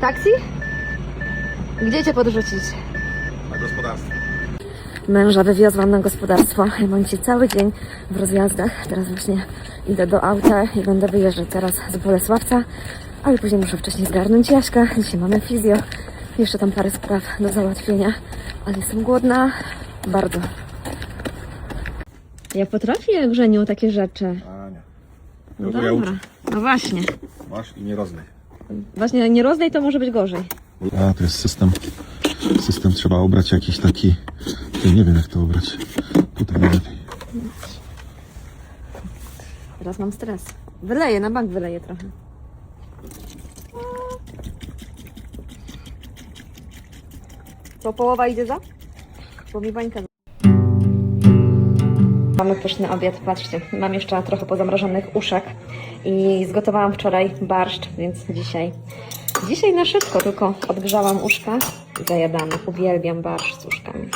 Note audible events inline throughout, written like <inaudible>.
Taksi? Gdzie cię podrzucić? Na gospodarstwo. Męża wywiozłam na gospodarstwo. Ja mam dzisiaj cały dzień w rozjazdach. Teraz właśnie idę do auta i będę wyjeżdżać teraz z Bolesławca. Ale później muszę wcześniej zgarnąć Jaśka. Dzisiaj mamy fizjo. Jeszcze tam parę spraw do załatwienia. Ale jestem głodna. Bardzo. Ja potrafię, Grzeniu, takie rzeczy. A nie. No dobra. No właśnie. Masz i nie rozlej. Właśnie nie rozdaj, to może być gorzej. A, to jest system. System trzeba obrać jakiś taki. Ja nie wiem jak to obrać. Tutaj najlepiej. Teraz mam stres. Wyleję, na bank wyleję trochę. Co, połowa idzie za? Bo mi bańka Mamy pyszny obiad, patrzcie. Mam jeszcze trochę pozamrożonych uszek i zgotowałam wczoraj barszcz, więc dzisiaj dzisiaj na szybko tylko odgrzałam uszka i zajadamy. Uwielbiam barszcz z uszkami.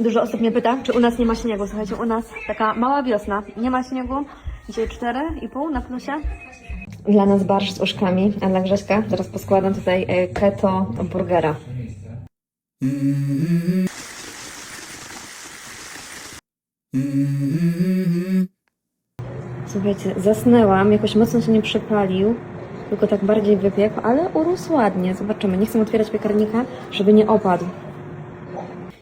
Dużo osób mnie pyta, czy u nas nie ma śniegu. Słuchajcie, u nas taka mała wiosna, nie ma śniegu. Dzisiaj 4,5 na plusie. Dla nas barszcz z uszkami, a dla Grześka teraz poskładam tutaj e, keto burgera. Słuchajcie, zasnęłam, jakoś mocno się nie przepalił, tylko tak bardziej wypiekł, ale urósł ładnie. Zobaczymy. Nie chcę otwierać piekarnika, żeby nie opadł.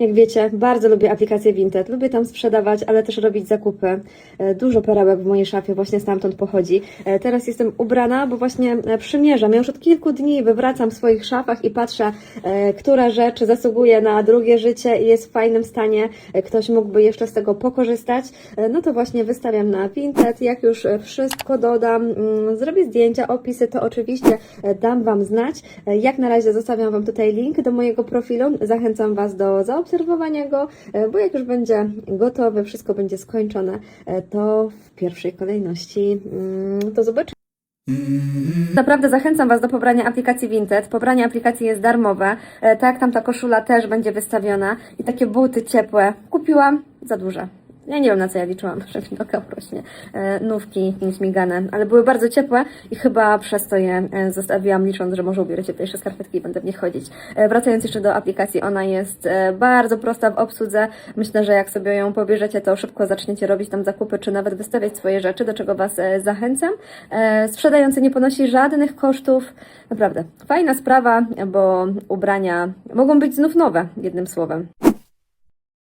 Jak wiecie, bardzo lubię aplikację Vinted. Lubię tam sprzedawać, ale też robić zakupy. E, Dużo perełek w mojej szafie właśnie stamtąd pochodzi. E, Teraz jestem ubrana, bo właśnie e, przymierzam. Ja już od kilku dni wywracam w swoich szafach i patrzę, która rzecz zasługuje na drugie życie i jest w fajnym stanie. Ktoś mógłby jeszcze z tego pokorzystać. No to właśnie wystawiam na Vinted. Jak już wszystko dodam, mm, zrobię zdjęcia, opisy, to oczywiście dam Wam znać. Jak na razie zostawiam Wam tutaj link do mojego profilu. Zachęcam Was do zaobserwowania go, e, bo jak już będzie gotowe, wszystko będzie skończone, e, to w pierwszej kolejności mm, to zobaczymy. Naprawdę zachęcam Was do pobrania aplikacji Vinted. Pobranie aplikacji jest darmowe. E, Tak, tam ta koszula też będzie wystawiona. I takie buty ciepłe. Kupiłam za duże. Ja nie wiem na co ja liczyłam, <laughs> że mi noga. E, Nówki nieśmigane, ale były bardzo ciepłe i chyba przez to je e, zostawiłam licząc, że może ubiorę cieplejsze skarpetki i będę w nich chodzić. E, Wracając jeszcze do aplikacji, ona jest bardzo prosta w obsłudze. Myślę, że jak sobie ją pobierzecie, to szybko zaczniecie robić tam zakupy, czy nawet wystawiać swoje rzeczy, do czego Was zachęcam. Sprzedający nie ponosi żadnych kosztów. Naprawdę, fajna sprawa, bo ubrania mogą być znów nowe, jednym słowem.